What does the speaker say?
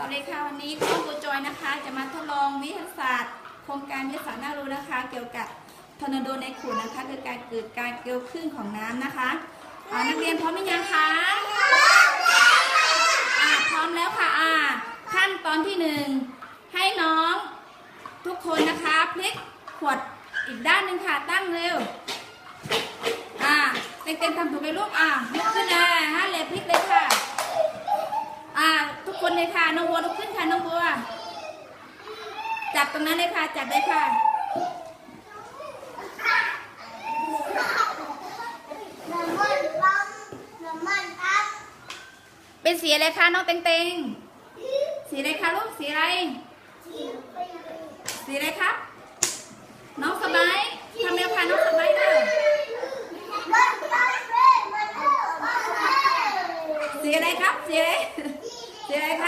สวัสดีค่ะวันนี้คุณครูจอยนะคะ จะมาทดลองวิทยาศาสตร์ โครงการวิทยาศาสตร์น่ารู้นะคะ เกี่ยวกับทอร์นาโดในขุนนะคะคือการเกิดการเกลียวขึ้นของน้ำนะคะนักเรียนพร้อมหรือยังคะอ่าพร้อมแล้วค่ะอ่าขั้นตอนที่หนึ่งให้น้องทุกคนนะคะพลิกขวดอีกด้านหนึ่งค่ะตั้งเร็วอ่าเต็มๆทำถูกไหมลูกอ่าลุกขึ้นนะฮะเลยพลิกเลยค่ะ อ่าทุกคน เลยค่ะน้องบัวลุกขึ้นค่ะน้องบัวจับตรงนั้นเลยค่ะจับเลยค่ะน้ำมันปั๊มน้ำมันปั๊มเป็นสีอะไรคะน้องเต็งเต็งสีอะไรคะลูกสีอะไร สีอะไรครับ น้องสบายทำเร็วค่ะน้องสบายเร็วมันปั๊มเลยมันปั๊มเลยสีอะไรครับสีอะไรสีอะไรครับ